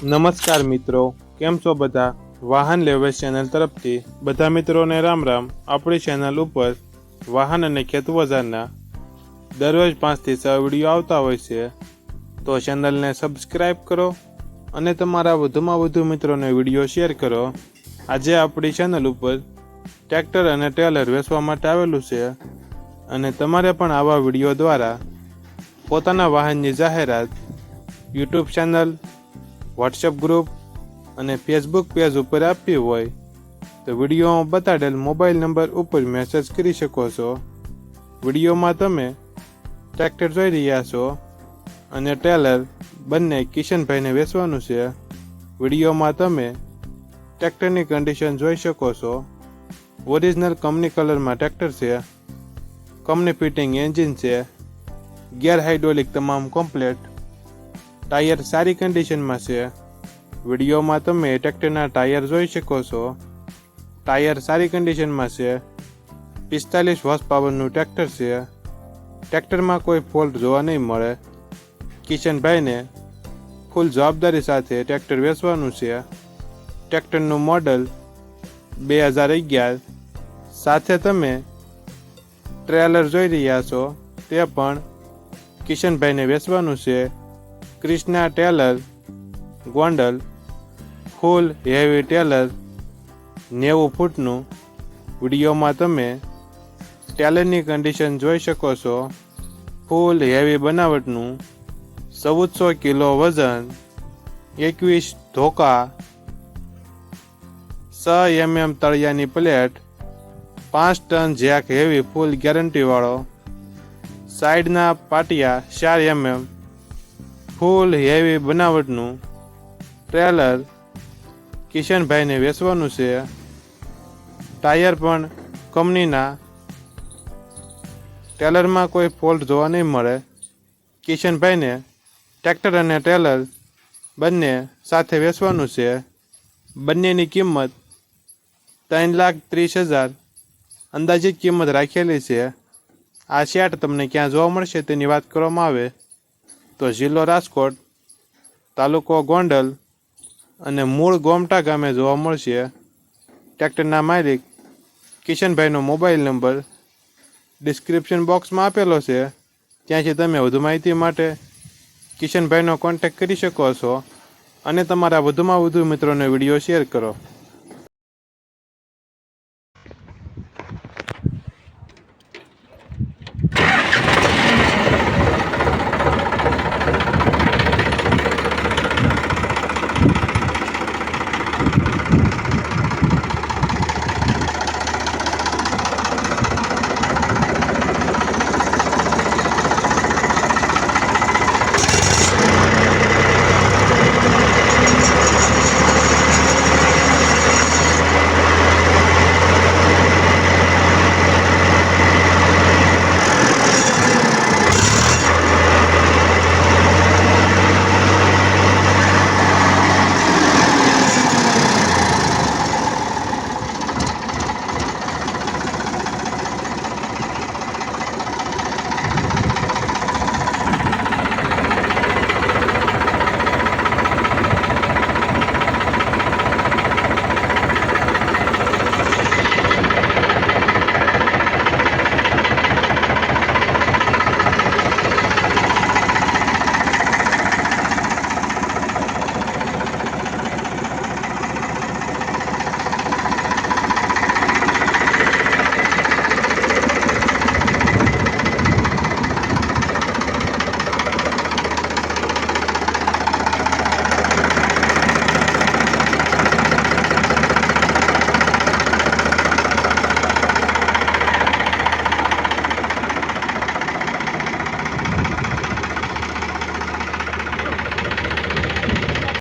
નમસ્કાર મિત્રો, કેમ છો બધા? વાહન લેવેસ ચેનલ તરફથી બધા મિત્રોને રામ રામ. આપણી ચેનલ ઉપર વાહન અને ખેત બજારના દરરોજ પાંચથી છ વીડિયો આવતા હોય છે, તો ચેનલને સબસ્ક્રાઈબ કરો અને તમારા વધુમાં વધુ મિત્રોને વીડિયો શેર કરો. આજે આપણી ચેનલ ઉપર ટ્રેક્ટર અને ટેલર વેચવા માટે આવેલું છે અને તમારે પણ આવા વીડિયો દ્વારા પોતાના વાહનની જાહેરાત યુટ્યુબ ચેનલ વોટ્સએપ ગ્રુપ અને ફેસબુક પેજ ઉપર આપવી હોય તો વિડીયોમાં બતાડેલ મોબાઈલ નંબર ઉપર મેસેજ કરી શકો છો. વિડીયોમાં તમે ટ્રેક્ટર જોઈ રહ્યા છો અને ટેલર બંને કિશનભાઈને વેચવાનું છે. વિડીયોમાં તમે ટ્રેક્ટરની કન્ડિશન જોઈ શકો છો. ઓરિજિનલ કંપની કલરમાં ટ્રેક્ટર છે. કંપની ફિટિંગ એન્જિન છે. ગેર હાઇડ્રોલિક તમામ કમ્પ્લેટ ટાયર સારી કન્ડિશનમાં છે. વિડીયોમાં તમે ટ્રેક્ટરના ટાયર જોઈ શકો છો. ટાયર સારી કન્ડિશનમાં છે. પિસ્તાલીસ હોર્સ પાવરનું ટ્રેક્ટર છે. ટ્રેક્ટરમાં કોઈ ફોલ્ટ જોવા નહીં મળે. કિશનભાઈને ફૂલ જવાબદારી સાથે ટ્રેક્ટર વેચવાનું છે. ટ્રેક્ટરનું મોડલ બે હજાર અગિયાર. સાથે તમે ટ્રેલર જોઈ રહ્યા છો. તે પણ કિશનભાઈને વેચવાનું છે. Krishna trailer, Gondal, full heavy trailer, નેવું ફૂટનું વિડીયોમાં તમે ટેલરની કન્ડિશન જોઈ શકો છો. ફૂલ હેવી બનાવટનું ચૌદસો કિલો વજન, એકવીસ ધોકા, છ એમએમ તળિયાની પ્લેટ, પાંચ ટન જેક હેવી ફૂલ ગેરંટીવાળો, સાઈડના પાટિયા ચાર એમએમ ફૂલ હેવી બનાવટનું ટ્રેલર કિશનભાઈને વેચવાનું છે. ટાયર પણ કંપનીના ટેલરમાં કોઈ ફોલ્ટ જોવા નહીં મળે. કિશનભાઈને ટ્રેક્ટર અને ટેલર બંને સાથે વેચવાનું છે. બંનેની કિંમત ત્રણ લાખ ત્રીસ હજાર અંદાજિત કિંમત રાખેલી છે. આ શેટ તમને ક્યાં જોવા મળશે તેની વાત કરવામાં આવે. તો જિલ્લો રાજકોટ, તાલુકો ગોંડલ અને મૂળ ગોમટા ગામે જોવા મળશે. ટ્રેક્ટરના માલિક કિશનભાઈનો મોબાઈલ નંબર ડિસ્ક્રિપ્શન બોક્સમાં આપેલો છે. ત્યાંથી તમે વધુ માહિતી માટે કિશનભાઈનો કોન્ટેક્ટ કરી શકો છો અને તમારા વધુમાં વધુ મિત્રોને વીડિયો શેર કરો.